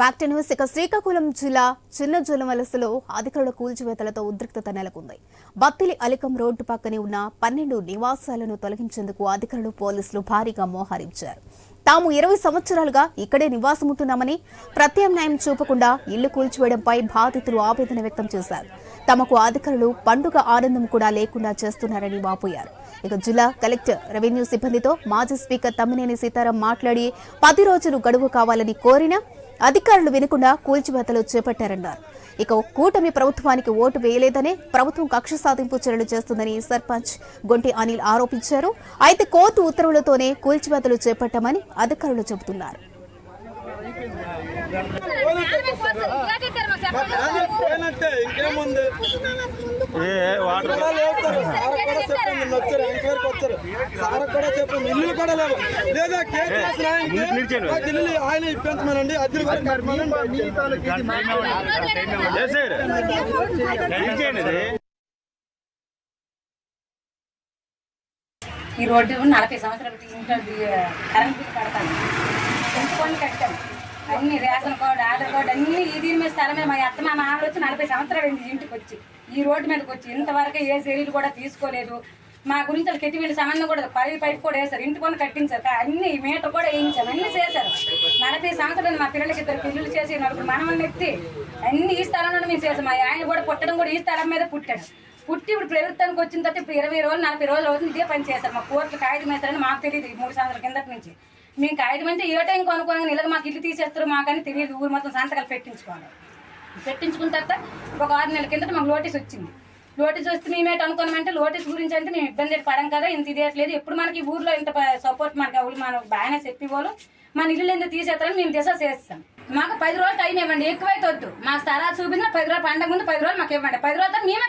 Back to news. ఇక శ్రీకాకుళం జిల్లా చిన్న జొలవలసలో అధికారుల కూల్చివేతలతో ఉద్రిక్తత నెలకొంది. బత్తిలి అలికం రోడ్డు పక్కనే ఉన్న పన్నెండు నివాసాలను తొలగించేందుకు అధికారులు పోలీసులు భారీగా మోహరించారు. తాము ఇరవై సంవత్సరాలుగా ఇక్కడే నివాసముంటున్నామని ప్రత్యామ్నాయం చూపకుండా ఇల్లు కూల్చివేయడంపై బాధితులు ఆవేదన వ్యక్తం చేశారు. తమకు అధికారులు పండుగ ఆనందం కూడా లేకుండా చేస్తున్నారని వాపోయారు. ఇక జిల్లా కలెక్టర్ రెవెన్యూ సిబ్బందితో మాజీ స్పీకర్ తమ్మినేని సీతారాం మాట్లాడి పది రోజులు గడువు కావాలని కోరినా అధికారులు వినకుండా కూల్చివేతలు చేపట్టారన్నారు. ఇక కూటమి ప్రభుత్వానికి ఓటు వేయలేదని ప్రభుత్వం కక్ష సాధింపు చర్యలు చేస్తుందని సర్పంచ్ గొంటి అనిల్ ఆరోపించారు. అయితే కోర్టు ఉత్తర్వులతోనే కూల్చివేతలు చేపట్టామని అధికారులు చెబుతున్నారు. ఇంకేముంది ఏ వాటర్. వచ్చారు ఎంక్వైరీకి వచ్చారు. సార్ కూడా చెప్పండి ఇల్లు కూడా లేవు. లేదా కేసు ఆయనకి ఇల్లు ఆయన ఇప్పించమనండి అద్దెలు కూడా కట్టమనండి. ఈ రోడ్డు నలభై సంవత్సరాల కరెంట్ బిల్ కడతాను కట్టాను అన్ని రేషన్ కార్డు ఆధార్ కార్డు అన్ని ఈ దీని మీద స్థలం మా అత్త మా మామూలు వచ్చి నలభై సంవత్సరాలు అయింది ఇంటికి వచ్చి. ఈ రోడ్డు మీదకి వచ్చి ఇంతవరకు ఏ చర్యలు కూడా తీసుకోలేదు. మా గురించి వాళ్ళకి సంబంధం కూడా పై పైపు కూడా వేశారు. ఇంటి పని కట్టించారు. అన్ని మీటర్ కూడా వేయించారు. అన్ని చేశారు. నలభై సంవత్సరాలు మా పిల్లలకి ఇద్దరు పిల్లలు చేసి నలుగురు మనమని ఎత్తి అన్ని ఈ స్థలంలో మేము చేసాం మా ఆయన కూడా పుట్టడం కూడా ఈ స్థలం మీద పుట్టాడు. పుట్టి ఇప్పుడు ప్రభుత్వానికి వచ్చిన తర్వాత ఇప్పుడు ఇరవై రోజులు నలభై రోజులు అవుతుంది ఇదే పని చేస్తారు మా కోర్టులు కాగితం వేస్తారని మాకు తెలియదు ఈ మూడు సంవత్సరాల కిందటి నుంచి. మేము కాగితం అంటే ఏ టైం కొనుక్కోని ఇలాగ మాకు ఇల్లు తీసేస్తారు మాకని తెలియదు. ఊరు మొత్తం సంతకాలు పెట్టించుకోవాలి. పెట్టించుకున్న తర్వాత ఒక ఆరు నెలల కిందట మాకు నోటీస్ వచ్చింది. నోటీస్ వస్తే మేమేట అనుకున్నామంటే నోటీస్ గురించి అంటే మేము ఇబ్బంది పడం కదా ఇంత ఇదేట్లేదు ఎప్పుడు మనకి ఊర్లో ఇంత సపోర్ట్ మనకి అవులు మనం బాగానే చెప్పేవాళ్ళు మన ఇల్లు ఎందుకు తీసేస్తారని మేము దిశ చేస్తాం. మాకు పది రోజులు టైం ఇవ్వండి. ఎక్కువైతే వద్దు. మా స్థలాలు చూపించిన పది రోజులు పండగ ముందు పది రోజులు మాకు ఇవ్వండి. పది రోజులు మేమే